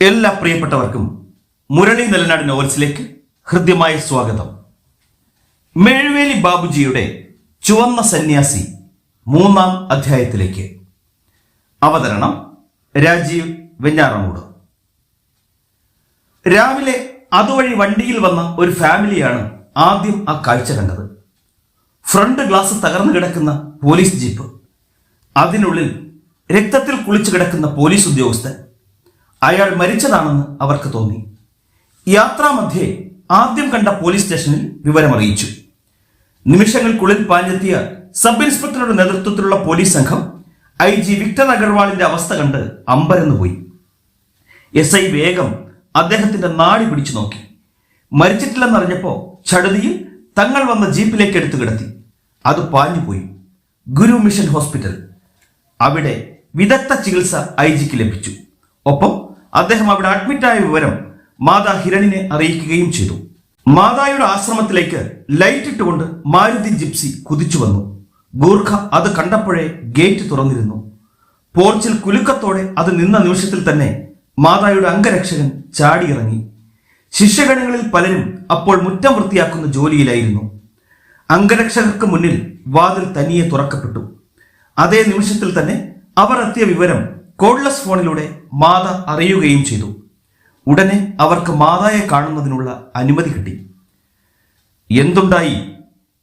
എല്ലാ പ്രിയപ്പെട്ടവർക്കും മുരളി നെലനാട് നോവൽസിലേക്ക് ഹൃദ്യമായ സ്വാഗതം. മേഴുവേലി ബാബുജിയുടെ ചുവന്ന സന്യാസി മൂന്നാം അധ്യായത്തിലേക്ക്. അവതരണം രാജീവ് വെഞ്ഞാറമൂട്. രാവിലെ അതുവഴി വണ്ടിയിൽ വന്ന ഒരു ഫാമിലിയാണ് ആദ്യം ആ കാഴ്ച കണ്ടത്. ഫ്രണ്ട് ഗ്ലാസ് തകർന്നു കിടക്കുന്ന പോലീസ് ജീപ്പ്. അതിനുള്ളിൽ രക്തത്തിൽ കുളിച്ചു കിടക്കുന്ന പോലീസ് ഉദ്യോഗസ്ഥൻ അയാൾ മരിച്ചതാണെന്ന് അവർക്ക് തോന്നി. യാത്രാമധ്യേ ആദ്യം കണ്ട പോലീസ് സ്റ്റേഷനിൽ വിവരമറിയിച്ചു നിമിഷങ്ങൾക്കുള്ളിൽ പാഞ്ഞെത്തിയ സബ് ഇൻസ്പെക്ടറുടെ നേതൃത്വത്തിലുള്ള പോലീസ് സംഘം ഐ ജി വിക്ടർ അഗർവാളിന്റെ അവസ്ഥ കണ്ട് അമ്പരന്നുപോയി എസ് ഐ വേഗം അദ്ദേഹത്തിന്റെ നാടി പിടിച്ചു നോക്കി. മരിച്ചിട്ടില്ലെന്നറിഞ്ഞപ്പോ ചടുതിയിൽ തങ്ങൾ വന്ന ജീപ്പിലേക്ക് എടുത്തു കിടത്തി. അത് പാഞ്ഞുപോയി ഗുരു മിഷൻ ഹോസ്പിറ്റൽ. അവിടെ വിദഗ്ധ ചികിത്സ ഐ ജിക്ക് ലഭിച്ചു. ഒപ്പം അദ്ദേഹം അവിടെ അഡ്മിറ്റായ വിവരം മാതാ ഹിരണിനെ അറിയിക്കുകയും ചെയ്തു. മാതായുടെ ആശ്രമത്തിലേക്ക് ലൈറ്റ് ഇട്ടുകൊണ്ട് മാരുതി ജിപ്സി കുതിച്ചു വന്നു. ഗൂർഖ അത് കണ്ടപ്പോഴേ ഗേറ്റ് തുറന്നിരുന്നു. പോർച്ചിൽ കുലുക്കത്തോടെ അത് നിന്ന നിമിഷത്തിൽ തന്നെ മാതായുടെ അംഗരക്ഷകൻ ചാടിയിറങ്ങി. ശിഷ്യഗണങ്ങളിൽ പലരും അപ്പോൾ മുറ്റം വൃത്തിയാക്കുന്ന ജോലിയിലായിരുന്നു. അംഗരക്ഷകർക്ക് മുന്നിൽ വാതിൽ തനിയെ തുറക്കപ്പെട്ടു. അതേ നിമിഷത്തിൽ തന്നെ അവർ എത്തിയ വിവരം കോഡ്ലെസ് ഫോണിലൂടെ മാത അറിയുകയും ചെയ്തു. ഉടനെ അവർക്ക് മാതായെ കാണുന്നതിനുള്ള അനുമതി കിട്ടി. എന്തുണ്ടായി?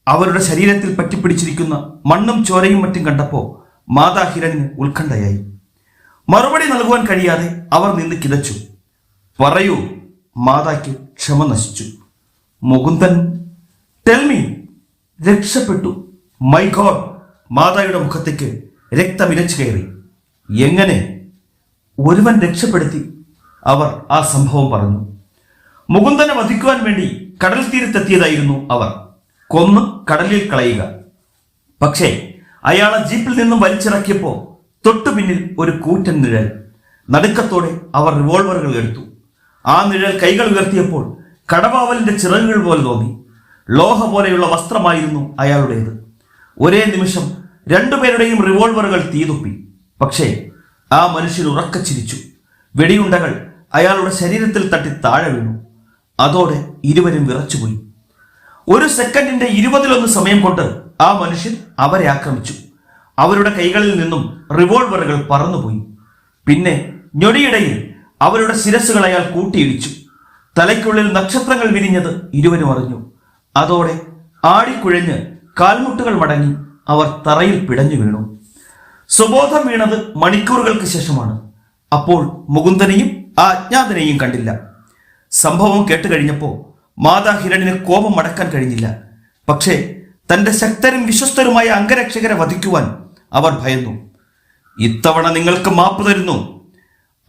അവരുടെ ശരീരത്തിൽ പറ്റിപ്പിടിച്ചിരിക്കുന്ന മണ്ണും ചോരയും മറ്റും കണ്ടപ്പോ മാതാ ഹിരണിന് ഉത്കണ്ഠയായി. മറുപടി നൽകുവാൻ കഴിയാതെ അവർ നിന്ന് കിതച്ചു. പറയൂ മാതായ്ക്ക് ക്ഷമ നശിച്ചു. മുകുന്ദൻ ടെൽമി രക്ഷപ്പെട്ടു. മൈ ഗോഡ് മാതായുടെ മുഖത്തേക്ക് രക്തമിരച്ചു കയറി. എങ്ങനെ ഒരുവൻ രക്ഷപ്പെടുത്തി അവർ ആ സംഭവം പറഞ്ഞു. മുകുന്ദനെ വധിക്കുവാൻ വേണ്ടി കടൽ തീരത്തെത്തിയതായിരുന്നു അവർ. കൊന്ന് കടലിൽ കളയുക. പക്ഷേ അയാളെ ജീപ്പിൽ നിന്നും വലിച്ചിറക്കിയപ്പോ തൊട്ടു പിന്നിൽ ഒരു കൂറ്റൻ നിഴൽ. നടുക്കത്തോടെ അവർ റിവോൾവറുകൾ എടുത്തു. ആ നിഴൽ കൈകൾ ഉയർത്തിയപ്പോൾ കടവാവലിന്റെ ചിറകുകൾ പോലെ തോന്നി. ലോഹ പോലെയുള്ള വസ്ത്രമായിരുന്നു അയാളുടേത്. ഒരേ നിമിഷം രണ്ടുപേരുടെയും റിവോൾവറുകൾ തീതുപ്പി പക്ഷേ ആ മനുഷ്യൻ ഉറക്ക ചിരിച്ചു. വെടിയുണ്ടകൾ അയാളുടെ ശരീരത്തിൽ തട്ടി താഴെ വീണു. അതോടെ ഇരുവരും വിറച്ചുപോയി. ഒരു സെക്കൻഡിന്റെ ഇരുപതിലൊന്ന് സമയം കൊണ്ട് ആ മനുഷ്യൻ അവരെ ആക്രമിച്ചു. അവരുടെ കൈകളിൽ നിന്നും റിവോൾവറുകൾ പറന്നുപോയി. പിന്നെ ഞൊടിയിടയിൽ അവരുടെ ശിരസുകൾ അയാൾ കൂട്ടിയിടിച്ചു. തലയ്ക്കുള്ളിൽ നക്ഷത്രങ്ങൾ വിരിഞ്ഞത് ഇരുവരും അറിഞ്ഞു. അതോടെ ആടിക്കുഴഞ്ഞ് കാൽമുട്ടുകൾ മടങ്ങി അവർ തറയിൽ പിടഞ്ഞു വീണു. സുബോധം വീണത് മണിക്കൂറുകൾക്ക് ശേഷമാണ്. അപ്പോൾ മുകുന്ദനെയും ആ അജ്ഞാതനെയും കണ്ടില്ല. സംഭവം കേട്ട് കഴിഞ്ഞപ്പോ മാതാ ഹിരണിന് കോപം അടക്കാൻ കഴിഞ്ഞില്ല. പക്ഷേ തന്റെ ശക്തരും വിശ്വസ്തരുമായ അംഗരക്ഷകരെ വധിക്കുവാൻ അവർ ഭയന്നു. ഇത്തവണ നിങ്ങൾക്ക് മാപ്പ് തരുന്നു.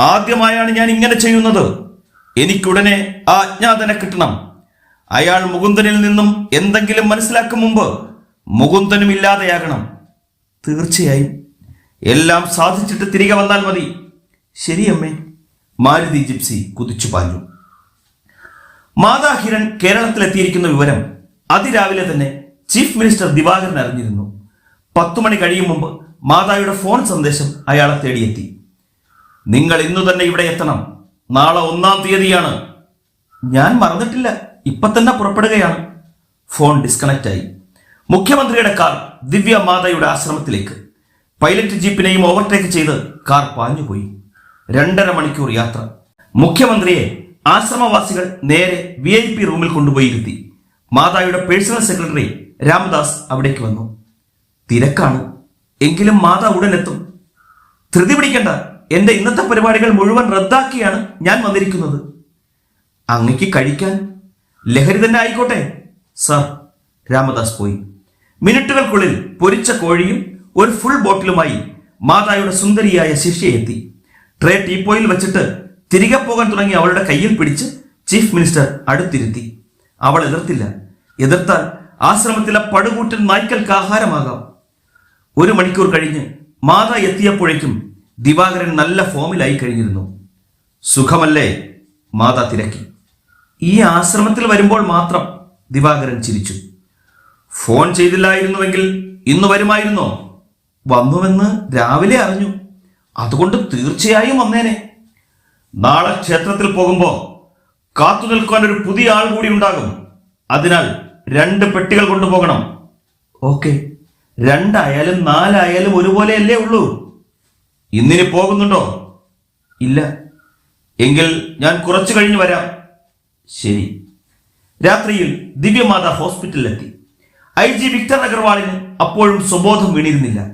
ആദ്യമായാണ് ഞാൻ ഇങ്ങനെ ചെയ്യുന്നത്. എനിക്കുടനെ ആ അജ്ഞാതനെ കിട്ടണം. അയാൾ മുകുന്ദനിൽ നിന്നും എന്തെങ്കിലും മനസ്സിലാക്കും മുമ്പ് മുകുന്ദനും ഇല്ലാതെയാകണം. തീർച്ചയായും എല്ലാം സാധിച്ചിട്ട് തിരികെ വന്നാൽ മതി. ശരിയമ്മേ മാരുതി ജിപ്സി കുതിച്ചു പാഞ്ഞു. മാതാഹിരൺ കേരളത്തിലെത്തിയിരിക്കുന്ന വിവരം അതിരാവിലെ തന്നെ ചീഫ് മിനിസ്റ്റർ ദിവാകരൻ അറിഞ്ഞിരുന്നു. പത്തു മണി കഴിയും മുമ്പ് മാതായുടെ ഫോൺ സന്ദേശം അയാളെ തേടിയെത്തി. നിങ്ങൾ ഇന്നു തന്നെ ഇവിടെ എത്തണം. നാളെ ഒന്നാം തീയതിയാണ്. ഞാൻ മറന്നിട്ടില്ല. ഇപ്പൊ തന്നെ പുറപ്പെടുകയാണ്. ഫോൺ ഡിസ്കണക്റ്റായി. മുഖ്യമന്ത്രിയുടെ കാർ ദിവ്യ മാതയുടെ ആശ്രമത്തിലേക്ക്. പൈലറ്റ് ജീപ്പിനെയും ഓവർടേക്ക് ചെയ്ത് കാർ പാഞ്ഞുപോയി. രണ്ടര മണിക്കൂർ യാത്ര. മുഖ്യമന്ത്രിയെ ആശ്രമവാസികൾ നേരെ വി ഐ പി റൂമിൽ കൊണ്ടുപോയി ഇരുത്തി മാതായുടെ പേഴ്സണൽ സെക്രട്ടറി രാമദാസ് അവിടേക്ക് വന്നു. തിരക്കാണ്. എങ്കിലും മാതാ ഉടനെത്തും ധൃതി പിടിക്കേണ്ട. എന്റെ ഇന്നത്തെ പരിപാടികൾ മുഴുവൻ റദ്ദാക്കിയാണ് ഞാൻ വന്നിരിക്കുന്നത്. അങ്ങക്ക് കഴിക്കാൻ ലഹരി തന്നെ ആയിക്കോട്ടെ? സർ രാമദാസ് പോയി. മിനിറ്റുകൾക്കുള്ളിൽ പൊരിച്ച കോഴിയും ഒരു ഫുൾ ബോട്ടിലുമായി മാതായുടെ സുന്ദരിയായ ശിഷ്യയെത്തി ട്രേ ടീപ്പോയിൽ വെച്ചിട്ട് തിരികെ പോകാൻ തുടങ്ങി അവളുടെ കയ്യിൽ പിടിച്ച് ചീഫ് മിനിസ്റ്റർ അടുത്തിരുത്തി. അവൾ എതിർത്തില്ല. എതിർത്താൽ ആശ്രമത്തിലെ പടുകൂറ്റൻ നായ്ക്കൾക്ക് ആഹാരമാകാം. ഒരു മണിക്കൂർ കഴിഞ്ഞ് മാത എത്തിയപ്പോഴേക്കും ദിവാകരൻ നല്ല ഫോമിലായി കഴിഞ്ഞിരുന്നു. സുഖമല്ലേ? മാത തിരക്കി. ഈ ആശ്രമത്തിൽ വരുമ്പോൾ മാത്രം ദിവാകരൻ ചിരിച്ചു. ഫോൺ ചെയ്തില്ലായിരുന്നുവെങ്കിൽ ഇന്ന് വരുമായിരുന്നോ? വന്നുവെന്ന് രാവിലെ അറിഞ്ഞു. അതുകൊണ്ട് തീർച്ചയായും വന്നേനെ. നാളെ ക്ഷേത്രത്തിൽ പോകുമ്പോൾ കാത്തു നിൽക്കാൻ ഒരു പുതിയ ആൾ കൂടി ഉണ്ടാകും. അതിനാൽ രണ്ട് പെട്ടികൾ കൊണ്ടുപോകണം. ഓക്കെ. രണ്ടായാലും നാലായാലും ഒരുപോലെയല്ലേ ഉള്ളൂ. ഇന്നിനി പോകുന്നുണ്ടോ? ഇല്ല. എങ്കിൽ ഞാൻ കുറച്ചു കഴിഞ്ഞ് വരാം. ശരി. രാത്രിയിൽ ദിവ്യമാത ഹോസ്പിറ്റലിലെത്തി. ഐ ജി വിക്ടർ അഗർവാളിന് അപ്പോഴും സ്വബോധം വീണിരുന്നില്ല.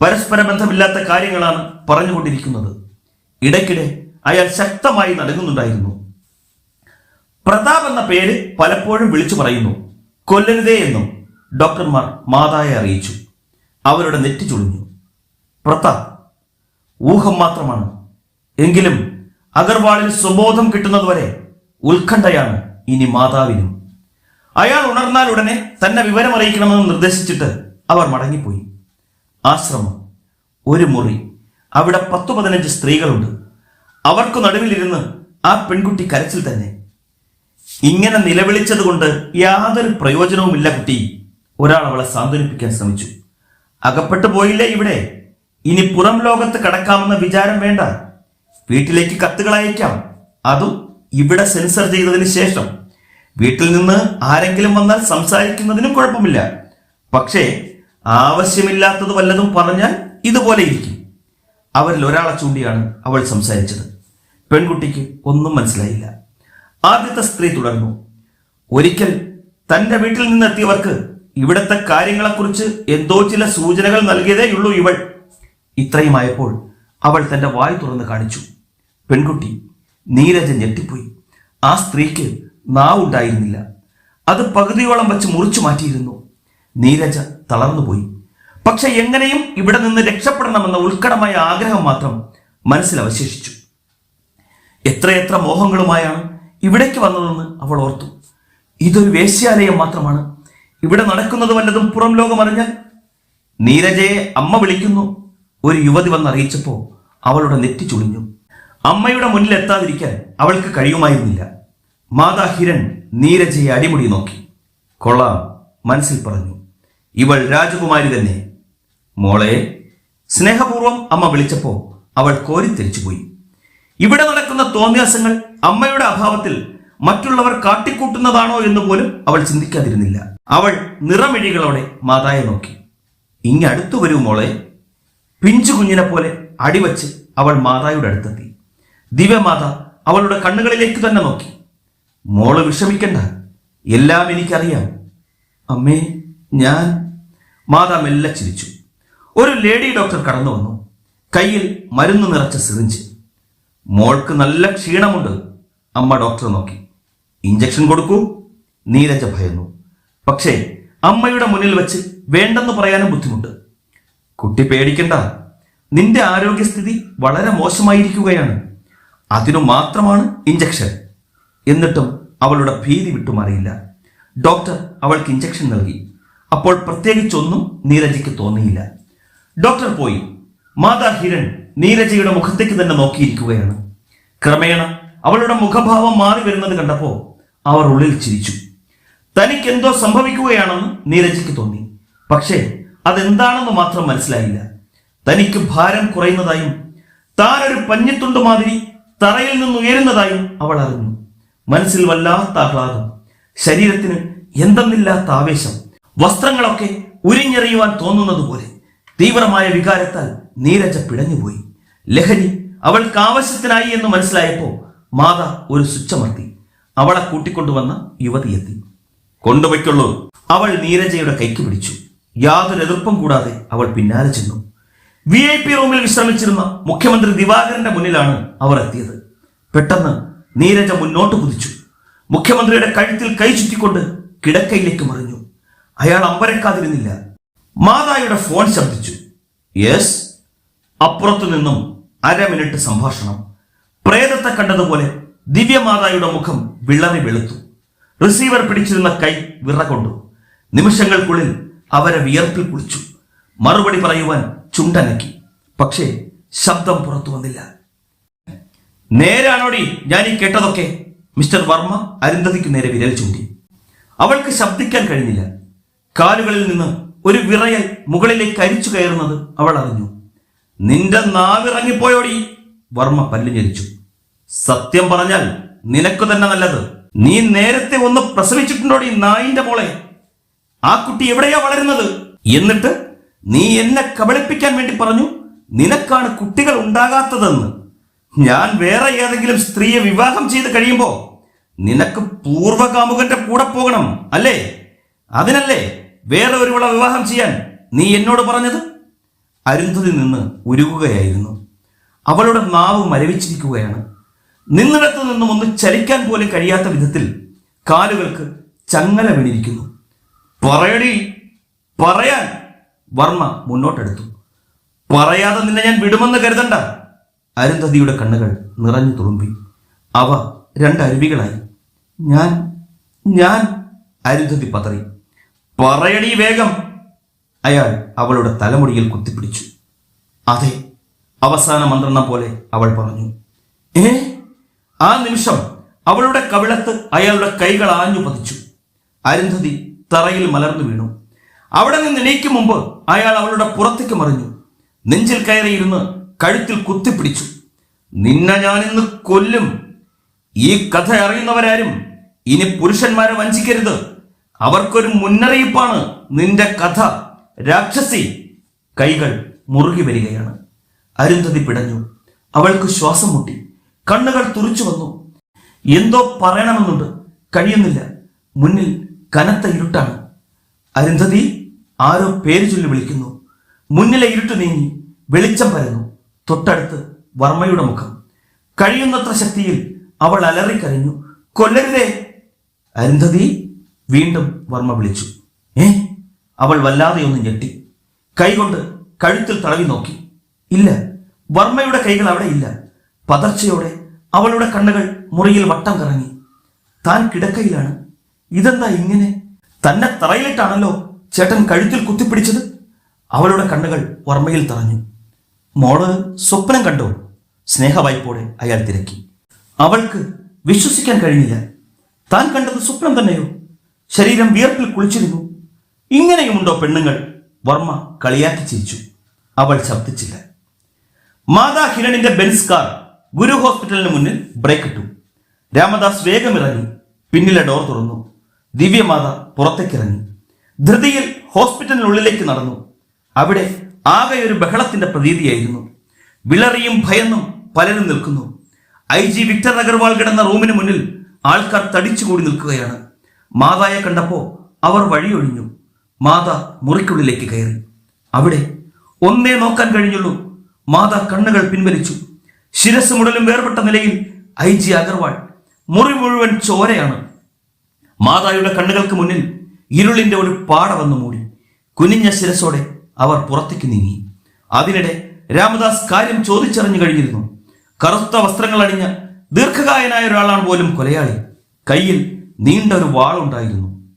പരസ്പര ബന്ധമില്ലാത്ത കാര്യങ്ങളാണ് പറഞ്ഞുകൊണ്ടിരിക്കുന്നത്. ഇടയ്ക്കിടെ അയാൾ ശക്തമായി നടങ്ങുന്നുണ്ടായിരുന്നു. പ്രതാപ് എന്ന പേര് പലപ്പോഴും വിളിച്ചു പറയുന്നു. കൊല്ലരുതേ എന്നും ഡോക്ടർമാർ മാതായെ അറിയിച്ചു. അവരുടെ നെറ്റി ചുളിഞ്ഞു. പ്രതാപ് ഊഹം മാത്രമാണ്. എങ്കിലും അഗർവാളിൽ സ്വബോധം കിട്ടുന്നതുവരെ ഉത്കണ്ഠയാണ് ഇനി മാതാവിനും. അയാൾ ഉണർന്നാൽ ഉടനെ തന്നെ വിവരം അറിയിക്കണമെന്ന് നിർദ്ദേശിച്ചിട്ട് അവർ മടങ്ങിപ്പോയി. ആശ്രമം ഒരു മുറി അവിടെ പത്തു പതിനഞ്ച് സ്ത്രീകളുണ്ട്. അവർക്ക് നടുവിലിരുന്ന് ആ പെൺകുട്ടി കരച്ചിൽ തന്നെ. ഇങ്ങനെ നിലവിളിച്ചത് കൊണ്ട് യാതൊരു പ്രയോജനവുമില്ല കുട്ടി. ഒരാൾ അവളെ സാന്ത്വനിപ്പിക്കാൻ ശ്രമിച്ചു. അകപ്പെട്ടു പോയില്ലേ ഇവിടെ? ഇനി പുറം ലോകത്ത് കടക്കാമെന്ന വിചാരം വേണ്ട. വീട്ടിലേക്ക് കത്തുകൾ അയക്കാം. അതും ഇവിടെ സെൻസർ ചെയ്തതിന് ശേഷം. വീട്ടിൽ നിന്ന് ആരെങ്കിലും വന്നാൽ സംസാരിക്കുന്നതിനും കുഴപ്പമില്ല. പക്ഷേ ആവശ്യമില്ലാത്തത് വല്ലതും പറഞ്ഞാൽ ഇതുപോലെ ഇരിക്കും. അവരിൽ ഒരാളെ ചൂണ്ടിയാണ് അവൾ സംസാരിച്ചത്. പെൺകുട്ടിക്ക് ഒന്നും മനസ്സിലായില്ല. ആദ്യത്തെ സ്ത്രീ തുടർന്നു ഒരിക്കൽ തന്റെ വീട്ടിൽ നിന്നെത്തിയവർക്ക് ഇവിടത്തെ കാര്യങ്ങളെക്കുറിച്ച് എന്തോ ചില സൂചനകൾ നൽകിയതേയുള്ളൂ ഇവൾ. ഇത്രയുമായപ്പോൾ അവൾ തന്റെ വായ് തുറന്ന് കാണിച്ചു. പെൺകുട്ടി നീരജ ഞെട്ടിപ്പോയി. ആ സ്ത്രീക്ക് നാവുണ്ടായിരുന്നില്ല. അത് പകുതിയോളം വച്ച് മുറിച്ചു മാറ്റിയിരുന്നു. നീരജ തളർന്നുപോയി. പക്ഷെ എങ്ങനെയും ഇവിടെ നിന്ന് രക്ഷപ്പെടണമെന്ന ഉത്കടമായ ആഗ്രഹം മാത്രം മനസ്സിൽ അവശേഷിച്ചു. എത്രയെത്ര മോഹങ്ങളുമായാണ് ഇവിടേക്ക് വന്നതെന്ന് അവൾ ഓർത്തു. ഇതൊരു വേശ്യാലയം മാത്രമാണ്. ഇവിടെ നടക്കുന്നത് വല്ലതും പുറം ലോകം അറിഞ്ഞാൽ? നീരജയെ അമ്മ വിളിക്കുന്നു. ഒരു യുവതി വന്നറിയിച്ചപ്പോൾ അവളുടെ നെറ്റി ചുളിഞ്ഞു. അമ്മയുടെ മുന്നിൽ എത്താതിരിക്കാൻ അവൾക്ക് കഴിയുമായിരുന്നില്ല. മാതാ ഹിരൺ നീരജയെ അടിമുടി നോക്കി. കൊള്ളാം മനസ്സിൽ പറഞ്ഞു. ഇവൾ രാജകുമാരി തന്നെ. മോളെ സ്നേഹപൂർവം അമ്മ വിളിച്ചപ്പോ അവൾ കോരിത്തിരിച്ചുപോയി ഇവിടെ നടക്കുന്ന തോന്നിയാസങ്ങൾ അമ്മയുടെ അഭാവത്തിൽ മറ്റുള്ളവർ കാട്ടിക്കൂട്ടുന്നതാണോ എന്ന് പോലും അവൾ ചിന്തിക്കാതിരുന്നില്ല. അവൾ നിറമിഴികളോടെ മാതായെ നോക്കി. ഇങ്ങടുത്തു വരൂ മോളെ. പിഞ്ചു കുഞ്ഞിനെ പോലെ അടിവച്ച് അവൾ മാതായുടെ അടുത്തെത്തി. ദിവ്യമാത അവളുടെ കണ്ണുകളിലേക്ക് തന്നെ നോക്കി. മോൾ വിഷമിക്കണ്ട. എല്ലാം എനിക്കറിയാം. അമ്മേ ഞാൻ മാതാ മെല്ലെ ചിരിച്ചു. ഒരു ലേഡി ഡോക്ടർ കടന്നു വന്നു. കയ്യിൽ മരുന്ന് നിറച്ച സിറിഞ്ച്. മോൾക്ക് നല്ല ക്ഷീണമുണ്ട്. അമ്മ ഡോക്ടറെ നോക്കി. ഇഞ്ചക്ഷൻ കൊടുക്കൂ. നീരജ ഭയന്നു. പക്ഷേ അമ്മയുടെ മുന്നിൽ വെച്ച് വേണ്ടെന്ന് പറയാനും ബുദ്ധിമുട്ട്. കുട്ടി പേടിക്കണ്ട. നിന്റെ ആരോഗ്യസ്ഥിതി വളരെ മോശമായിരിക്കുകയാണ്. അതിനു മാത്രമാണ് ഇഞ്ചക്ഷൻ. എന്നിട്ടും അവളുടെ ഭീതി വിട്ടുമാറിയില്ല. ഡോക്ടർ അവൾക്ക് ഇഞ്ചക്ഷൻ നൽകി. അപ്പോൾ പ്രത്യേകിച്ചൊന്നും നീരജയ്ക്ക് തോന്നിയില്ല. ഡോക്ടർ പോയി. മാതാ ഹിരൺ നീരജയുടെ മുഖത്തേക്ക് തന്നെ നോക്കിയിരിക്കുകയാണ്. ക്രമേണ അവളുടെ മുഖഭാവം മാറി വരുന്നത് കണ്ടപ്പോ അവർ ഉള്ളിൽ ചിരിച്ചു. തനിക്ക് എന്തോ സംഭവിക്കുകയാണെന്ന് നീരജയ്ക്ക് തോന്നി. പക്ഷേ അതെന്താണെന്ന് മാത്രം മനസ്സിലായില്ല. തനിക്ക് ഭാരം കുറയുന്നതായും താനൊരു പഞ്ഞിത്തുണ്ട് മാതിരി തറയിൽ നിന്ന് ഉയരുന്നതായും അവൾ അറിഞ്ഞു. മനസ്സിൽ വല്ലാത്ത ആഹ്ലാദം. ശരീരത്തിന് എന്തെന്നില്ലാത്ത ആവേശം. വസ്ത്രങ്ങളൊക്കെ ഉരിഞ്ഞെറിയുവാൻ തോന്നുന്നത് പോലെ തീവ്രമായ വികാരത്താൽ നീരജ പിടഞ്ഞുപോയി. ലഹരി അവൾക്ക് ആവശ്യത്തിനായി എന്ന് മനസ്സിലായപ്പോൾ മാത ഒരു സ്വിച്ചമർത്തി. അവളെ കൂട്ടിക്കൊണ്ടുവന്ന യുവതി എത്തി. കൊണ്ടുപോയിക്കൊള്ളൂ. അവൾ നീരജയുടെ കൈക്ക് പിടിച്ചു. യാതൊരു എതിർപ്പും കൂടാതെ അവൾ പിന്നാലെ ചെന്നു. വി ഐ പി റൂമിൽ വിശ്രമിച്ചിരുന്ന മുഖ്യമന്ത്രി ദിവാകരന്റെ മുന്നിലാണ് അവർ എത്തിയത്. പെട്ടെന്ന് നീരജ മുന്നോട്ട് കുതിച്ചു. മുഖ്യമന്ത്രിയുടെ കഴുത്തിൽ കൈ ചുറ്റിക്കൊണ്ട് കിടക്കയിലേക്ക് മറിഞ്ഞു. അയാൾ അമ്പരക്കാതിരുന്നില്ല. മാതായുടെ ഫോൺ ശബ്ദിച്ചു. യെസ് അപ്പുറത്തു നിന്നും അര മിനിറ്റ് സംഭാഷണം. പ്രേതത്തെ കണ്ടതുപോലെ ദിവ്യമാതായുടെ മുഖം വിളറി വെളുത്തു. റിസീവർ പിടിച്ചിരുന്ന കൈ വിറകൊണ്ടു നിമിഷങ്ങൾക്കുള്ളിൽ അവരെ വിയർപ്പിൽ കുളിച്ചു. മറുപടി പറയുവാൻ ചുണ്ടനക്കി. പക്ഷേ ശബ്ദം പുറത്തു വന്നില്ല. നേരാണോടി ഞാൻ ഈ കേട്ടതൊക്കെ? മിസ്റ്റർ വർമ്മ അരുന്ധതിക്ക് നേരെ വിരൽ ചൂണ്ടി. അവൾക്ക് ശബ്ദിക്കാൻ കഴിഞ്ഞില്ല. കാലുകളിൽ നിന്ന് ഒരു വിറയൽ മുകളിലേക്ക് അരിച്ചു കയറുന്നത് അവൾ അറിഞ്ഞു. നിന്റെ നാവിറങ്ങിപ്പോയോടി. വർമ്മ പല്ലു ഞെരിച്ചു. സത്യം പറഞ്ഞാൽ നിനക്ക് തന്നെ നല്ലത്. നീ നേരത്തെ ഒന്ന് പ്രസവിച്ചിട്ടുണ്ടോടി നായിന്റെ മോളെ? ആ കുട്ടി എവിടെയാ വളരുന്നത്? എന്നിട്ട് നീ എന്നെ കബളിപ്പിക്കാൻ വേണ്ടി പറഞ്ഞു നിനക്കാണ് കുട്ടികൾ ഉണ്ടാകാത്തതെന്ന്. ഞാൻ വേറെ ഏതെങ്കിലും സ്ത്രീയെ വിവാഹം ചെയ്ത് കഴിയുമ്പോൾ നിനക്ക് പൂർവകാമുകന്റെ കൂടെ പോകണം അല്ലേ? അതിനല്ലേ? വേറെ ഒരുവളെ വിവാഹം ചെയ്യാൻ നീ എന്നോട് പറഞ്ഞത്? അരുന്ധതി നിന്ന് ഉരുകുകയായിരുന്നു. അവളുടെ നാവ് മരവിച്ചിരിക്കുകയാണ്. നിന്നിടത്തു നിന്നും ഒന്ന് ചലിക്കാൻ പോലും കഴിയാത്ത വിധത്തിൽ കാലുകൾക്ക് ചങ്ങല വീണിരിക്കുന്നു. പറയടി പറയാൻ വർമ്മ മുന്നോട്ടെടുത്തു. പറയാതെ നിന്നെ ഞാൻ വിടുമെന്ന് കരുതണ്ട. അരുന്ധതിയുടെ കണ്ണുകൾ നിറഞ്ഞു തുളുമ്പി. അവ രണ്ടരുവികളായി. ഞാൻ ഞാൻ അരുന്ധതി പതറി. പറയടി വേഗം. അയാൾ അവളുടെ തലമുടിയിൽ കുത്തിപ്പിടിച്ചു. അതെ അവസാന മന്ത്രണം പോലെ അവൾ പറഞ്ഞു. ഏ ആ നിമിഷം അവളുടെ കവിളത്ത് അയാളുടെ കൈകൾ ആഞ്ഞു പതിച്ചു. അരുന്ധതി തറയിൽ മലർന്നു വീണു. അവിടെ നിന്ന് എണീക്കും മുമ്പ് അയാൾ അവളുടെ പുറത്തേക്ക് മറിഞ്ഞു. നെഞ്ചിൽ കയറിയിരുന്ന് കഴുത്തിൽ കുത്തിപ്പിടിച്ചു. നിന്നെ ഞാനിന്ന് കൊല്ലും. ഈ കഥ അറിയുന്നവരാരും ഇനി പുരുഷന്മാരെ വഞ്ചിക്കരുത്. അവർക്കൊരു മുന്നറിയിപ്പാണ്. നിന്റെ കഥ രാക്ഷസി കൈകൾ മുറുകി വരികയാണ്. അരുന്ധതി പിടഞ്ഞു. അവൾക്ക് ശ്വാസം മുട്ടി. കണ്ണുകൾ തുറിച്ചു വന്നു. എന്തോ പറയണമെന്നുണ്ട്. കഴിയുന്നില്ല. മുന്നിൽ കനത്ത ഇരുട്ടാണ്. അരുന്ധതി ആരോ പേര് ചൊല്ലി വിളിക്കുന്നു. മുന്നിലെ ഇരുട്ട് നീങ്ങി വെളിച്ചം പരന്നു. തൊട്ടടുത്ത് വർമ്മയുടെ മുഖം. കഴിയുന്നത്ര ശക്തിയിൽ അവൾ അലറിക്കരഞ്ഞു. കൊല്ലരുതേ! അരുന്ധതി വീണ്ടും വർമ്മ വിളിച്ചു. ഏ? അവൾ വല്ലാതെ ഒന്ന് ഞെട്ടി. കൈകൊണ്ട് കഴുത്തിൽ തടവി നോക്കി. ഇല്ല വർമ്മയുടെ കൈകൾ അവിടെ ഇല്ല. പതർച്ചയോടെ അവളുടെ കണ്ണുകൾ മുറിയിൽ വട്ടം കറങ്ങി. താൻ കിടക്കയിലാണ്. ഇതെന്താ ഇങ്ങനെ? തന്നെ തറയിലിട്ടാണല്ലോ ചേട്ടൻ കഴുത്തിൽ കുത്തിപ്പിടിച്ചത്? അവളുടെ കണ്ണുകൾ വർമ്മയിൽ തറഞ്ഞു. മോൾ സ്വപ്നം കണ്ടോ. സ്നേഹവായ്പോടെ അയാൾ തിരക്കി. അവൾക്ക് വിശ്വസിക്കാൻ കഴിഞ്ഞില്ല. താൻ കണ്ടത് സ്വപ്നം തന്നെയോ? ശരീരം വിയർപ്പിൽ കുളിച്ചിരുന്നു. ഇങ്ങനെയുമുണ്ടോ പെണ്ണുങ്ങൾ? വർമ്മ കളിയാക്കി ചിരിച്ചു. അവൾ ശബ്ദിച്ചില്ല. മാതാ ഹിരണിന്റെ ബെൻസ് കാർ ഗുരു ഹോസ്പിറ്റലിന് മുന്നിൽ ബ്രേക്ക് ഇട്ടു. രാമദാസ് വേഗം ഇറങ്ങി പിന്നിലെ ഡോർ തുറന്നു. ദിവ്യമാത പുറത്തേക്കിറങ്ങി. ധൃതിയിൽ ഹോസ്പിറ്റലിനുള്ളിലേക്ക് നടന്നു. അവിടെ ആകെ ഒരു ബഹളത്തിന്റെ പ്രതീതിയായിരുന്നു. വിളറിയും ഭയന്നും പലരും നിൽക്കുന്നു. ഐ ജി വിക്ടർ അഗർവാൾ കിടന്ന റൂമിന് മുന്നിൽ ആൾക്കാർ തടിച്ചുകൂടി നിൽക്കുകയാണ്. മാതായെ കണ്ടപ്പോൾ അവർ വഴിയൊഴിഞ്ഞു. മാത മുറിക്കുള്ളിലേക്ക് കയറി. അവിടെ ഒന്നേ നോക്കാൻ കഴിഞ്ഞുള്ളൂ. മാത കണ്ണുകൾ പിൻവലിച്ചു. ശിരസ് മുടലും വേർപെട്ട നിലയിൽ ഐ ജി അഗർവാൾ മുറി മുഴുവൻ ചോരയാണ്. മാതായുടെ കണ്ണുകൾക്ക് മുന്നിൽ ഇരുളിന്റെ ഒരു പാട വന്നു മൂടി. കുനിഞ്ഞ ശിരസോടെ അവർ പുറത്തേക്ക് നീങ്ങി. അതിനിടെ രാമദാസ് കാര്യം ചോദിച്ചറിഞ്ഞു കഴിഞ്ഞിരുന്നു. കറുത്ത വസ്ത്രങ്ങൾ അണിഞ്ഞ ദീർഘകായനായ ഒരാളാണ് പോലും കൊലയാളി. കയ്യിൽ നീണ്ട ഒരു വാളുണ്ടായിരുന്നു.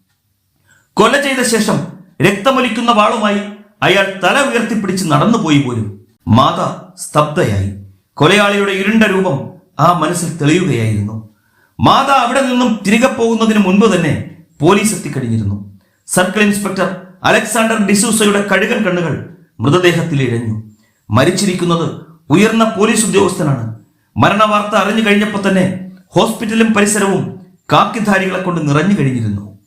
കൊല ചെയ്ത ശേഷം രക്തമൊലിക്കുന്ന വാളുമായി അയാൾ തല ഉയർത്തിപ്പിടിച്ച് നടന്നുപോയി പോലും. മാത സ്തബ്ധയായി. കൊലയാളിയുടെ ഇരുണ്ട രൂപം ആ മനസ്സിൽ തെളിയുകയായിരുന്നു. മാത അവിടെ നിന്നും തിരികെ പോകുന്നതിന് മുൻപ് തന്നെ പോലീസ് എത്തിക്കഴിഞ്ഞിരുന്നു. സർക്കിൾ ഇൻസ്പെക്ടർ അലക്സാണ്ടർ ഡിസൂസയുടെ കഴുകൻ കണ്ണുകൾ മൃതദേഹത്തിൽ ഇഴഞ്ഞു. മരിച്ചിരിക്കുന്നത് ഉയർന്ന പോലീസ് ഉദ്യോഗസ്ഥനാണ്. മരണവാർത്ത അറിഞ്ഞു കഴിഞ്ഞപ്പോൾ തന്നെ ഹോസ്പിറ്റലും പരിസരവും കാക്കിധാരികളെ കൊണ്ട് നിറഞ്ഞു കഴിഞ്ഞിരുന്നു.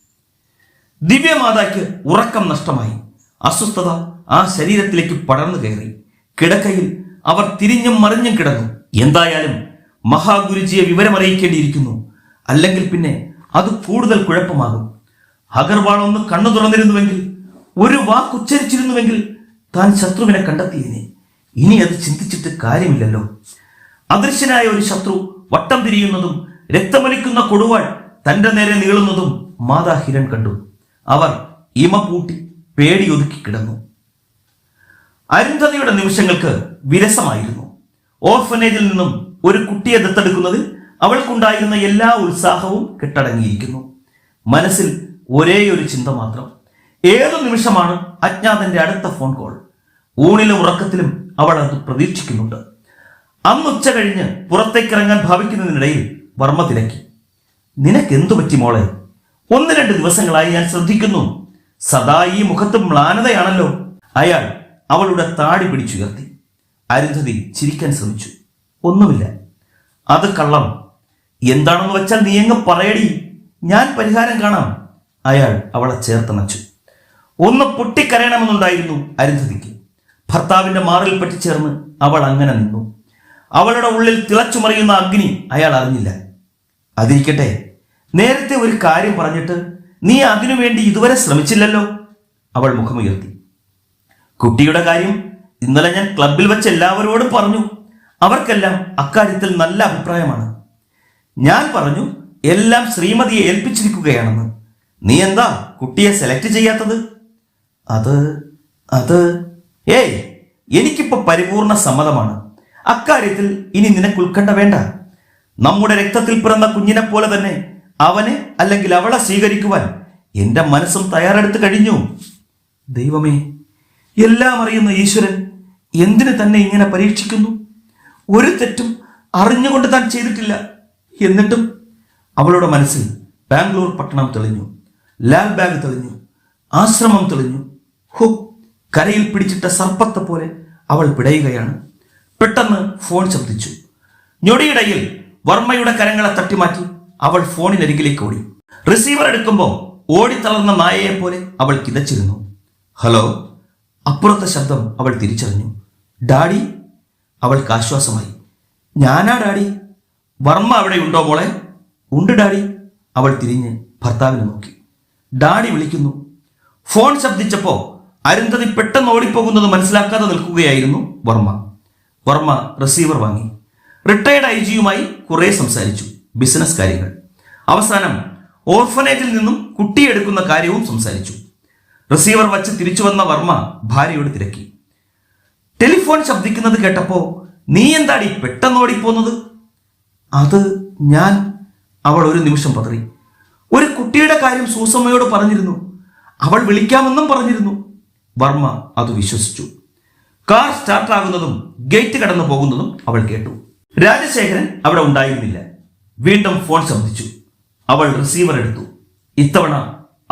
ദിവ്യമാതായ്ക്ക് ഉറക്കം നഷ്ടമായി. അസ്വസ്ഥത ആ ശരീരത്തിലേക്ക് പടർന്നു കയറി. കിടക്കയിൽ അവർ തിരിഞ്ഞും മറിഞ്ഞും കിടന്നു. എന്തായാലും മഹാഗുരുജിയെ വിവരമറിയിക്കേണ്ടിയിരിക്കുന്നു. അല്ലെങ്കിൽ പിന്നെ അത് കൂടുതൽ കുഴപ്പമാകും. അഗർവാൾ ഒന്ന് കണ്ണു തുറന്നിരുന്നുവെങ്കിൽ ഒരു വാക്കുച്ചരിച്ചിരുന്നുവെങ്കിൽ താൻ ശത്രുവിനെ കണ്ടെത്തിയതിനെ ഇനി അത് ചിന്തിച്ചിട്ട് കാര്യമില്ലല്ലോ. അദൃശ്യനായ ഒരു ശത്രു വട്ടം തിരിയുന്നതും രക്തമൊലിക്കുന്ന കൊടുവാൾ തന്റെ നേരെ നീളുന്നതും മാതാ ഹിരൺ കണ്ടു. അവർ ഇമ പൂട്ടി പേടിയൊതുക്കി കിടന്നു. അരുന്ധതിയുടെ നിമിഷങ്ങൾക്ക് വിരസമായിരുന്നു. ഓർഫനേജിൽ നിന്നും ഒരു കുട്ടിയെ ദത്തെടുക്കുന്നതിൽ അവൾക്കുണ്ടായിരുന്ന എല്ലാ ഉത്സാഹവും കെട്ടടങ്ങിയിരിക്കുന്നു. മനസ്സിൽ ഒരേ ഒരു ചിന്ത മാത്രം. ഏതു നിമിഷമാണ് അജ്ഞാതന്റെ അടുത്ത ഫോൺ കോൾ? ഊണിലും ഉറക്കത്തിലും അവൾ അത് പ്രതീക്ഷിക്കുന്നുണ്ട്. അന്ന് ഉച്ച കഴിഞ്ഞ് പുറത്തേക്കിറങ്ങാൻ ഭാവിക്കുന്നതിനിടയിൽ വർമ്മ തിരക്കി. നിനക്കെന്തു പറ്റി മോളെ? ഒന്ന് രണ്ട് ദിവസങ്ങളായി ഞാൻ ശ്രദ്ധിക്കുന്നു. സദാ ഈ മുഖത്ത് മ്ലാനതയാണല്ലോ. അയാൾ അവളുടെ താടി പിടിച്ചുയർത്തി അരുന്ധതി ചിരിക്കാൻ ശ്രമിച്ചു. ഒന്നുമില്ല. അത് കള്ളം. എന്താണെന്ന് വെച്ചാൽ നീ എങ്ങ് പറയടി. ഞാൻ പരിഹാരം കാണാം. അയാൾ അവളെ ചേർത്തണച്ചു ഒന്ന് പൊട്ടിക്കരയണമെന്നുണ്ടായിരുന്നു അരുന്ധതിക്ക്. ഭർത്താവിന്റെ മാറിൽ പറ്റിച്ചേർന്ന് അവൾ അങ്ങനെ നിന്നു. അവളുടെ ഉള്ളിൽ തിളച്ചു തിളച്ചുമറിയുന്ന അഗ്നി അയാൾ അറിഞ്ഞില്ല. അതിരിക്കട്ടെ നേരത്തെ ഒരു കാര്യം പറഞ്ഞിട്ട് നീ അതിനുവേണ്ടി ഇതുവരെ ശ്രമിച്ചില്ലല്ലോ? അവൾ മുഖമുയർത്തി. കുട്ടിയുടെ കാര്യം ഇന്നലെ ഞാൻ ക്ലബിൽ വെച്ച് എല്ലാവരോടും പറഞ്ഞു. അവർക്കെല്ലാം അക്കാര്യത്തിൽ നല്ല അഭിപ്രായമാണ്. ഞാൻ പറഞ്ഞു എല്ലാം ശ്രീമതിയെ ഏൽപ്പിച്ചിരിക്കുകയാണെന്ന്. നീ എന്താ കുട്ടിയെ സെലക്ട് ചെയ്യാത്തത്? അത് അത് ഏയ് എനിക്കിപ്പോ പരിപൂർണ സമ്മതമാണ്. അക്കാര്യത്തിൽ ഇനി നിനക്ക് ഉൾക്കണ്ട വേണ്ട. നമ്മുടെ രക്തത്തിൽ പിറന്ന കുഞ്ഞിനെ പോലെ തന്നെ അവനെ അല്ലെങ്കിൽ അവളെ സ്വീകരിക്കുവാൻ എന്റെ മനസ്സും തയ്യാറെടുത്ത് കഴിഞ്ഞു. ദൈവമേ എല്ലാം അറിയുന്ന ഈശ്വരൻ എന്തിനു തന്നെ ഇങ്ങനെ പരീക്ഷിക്കുന്നു? ഒരു തെറ്റും അറിഞ്ഞുകൊണ്ട് താൻ ചെയ്തിട്ടില്ല. എന്നിട്ടും അവളുടെ മനസ്സിൽ ബാംഗ്ലൂർ പട്ടണം തെളിഞ്ഞു ലാൽ ബാഗ് തെളിഞ്ഞു ആശ്രമം തെളിഞ്ഞു. ഹു കരയിൽ പിടിച്ചിട്ട സർപ്പത്തെ പോലെ അവൾ പിടയുകയാണ്. പെട്ടെന്ന് ഫോൺ ശബ്ദിച്ചു. ഞൊടിയിടയിൽ വർമ്മയുടെ കരങ്ങളെ തട്ടിമാറ്റി അവൾ ഫോണിനരികിലേക്ക് ഓടി. റിസീവർ എടുക്കുമ്പോൾ ഓടിത്തളർന്ന മായയെ പോലെ അവൾ കിതച്ചിരുന്നു. ഹലോ അപ്പുറത്തെ ശബ്ദം അവൾ തിരിച്ചറിഞ്ഞു. ഡാഡി അവൾക്ക് ആശ്വാസമായി. ഞാനാ ഡാഡി വർമ്മ അവിടെ ഉണ്ടോ മോളെ? ഉണ്ട് ഡാഡി അവൾ തിരിഞ്ഞ് ഭർത്താവിനെ നോക്കി. ഡാഡി വിളിക്കുന്നു. ഫോൺ ശബ്ദിച്ചപ്പോൾ അരുന്ധതി പെട്ടെന്ന് ഓടിപ്പോകുന്നത് മനസ്സിലാക്കാതെ നിൽക്കുകയായിരുന്നു വർമ്മ. വർമ്മ റിസീവർ വാങ്ങി. റിട്ടയർഡ് ഐ ജിയുമായി കുറെ സംസാരിച്ചു. ബിസിനസ് കാര്യങ്ങൾ. അവസാനം ഓർഫനേജിൽ നിന്നും കുട്ടിയെടുക്കുന്ന കാര്യവും സംസാരിച്ചു. റിസീവർ വച്ച് തിരിച്ചു വന്ന വർമ്മ ഭാര്യയോട് തിരക്കി. ടെലിഫോൺ ശബ്ദിക്കുന്നത് കേട്ടപ്പോ നീ എന്താടി പെട്ടെന്ന് ഓടിപ്പോന്നത്? അത് ഞാൻ അവൾ ഒരു നിമിഷം പതറി. ഒരു കുട്ടിയുടെ കാര്യം സൂസമ്മയോട് പറഞ്ഞിരുന്നു. അവൾ വിളിക്കാമെന്നും പറഞ്ഞിരുന്നു. വർമ്മ അത് വിശ്വസിച്ചു. കാർ സ്റ്റാർട്ടാകുന്നതും ഗേറ്റ് കടന്നു പോകുന്നതും അവൾ കേട്ടു. രാജശേഖരൻ അവിടെ ഉണ്ടായിരുന്നില്ല. വീണ്ടും ഫോൺ ശബ്ദിച്ചു. അവൾ റിസീവർ എടുത്തു. ഇത്തവണ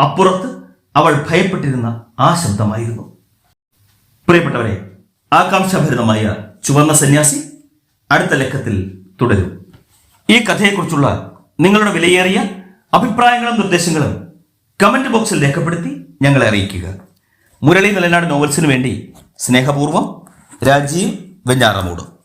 അപ്പുറത്ത് അവൾ ഭയപ്പെട്ടിരുന്ന ആ ശബ്ദമായിരുന്നു. പ്രിയപ്പെട്ടവരെ ആകാംക്ഷാഭരിതമായ ചുവന്ന സന്യാസി അടുത്ത ലക്കത്തിൽ തുടരും. ഈ കഥയെക്കുറിച്ചുള്ള നിങ്ങളുടെ വിലയേറിയ അഭിപ്രായങ്ങളും നിർദ്ദേശങ്ങളും കമന്റ് ബോക്സിൽ രേഖപ്പെടുത്തി ഞങ്ങളെ അറിയിക്കുക. മുരളി നിലനാട് നോവൽസിനു വേണ്ടി സ്നേഹപൂർവം രാജീവ് വെഞ്ഞാറമൂട്.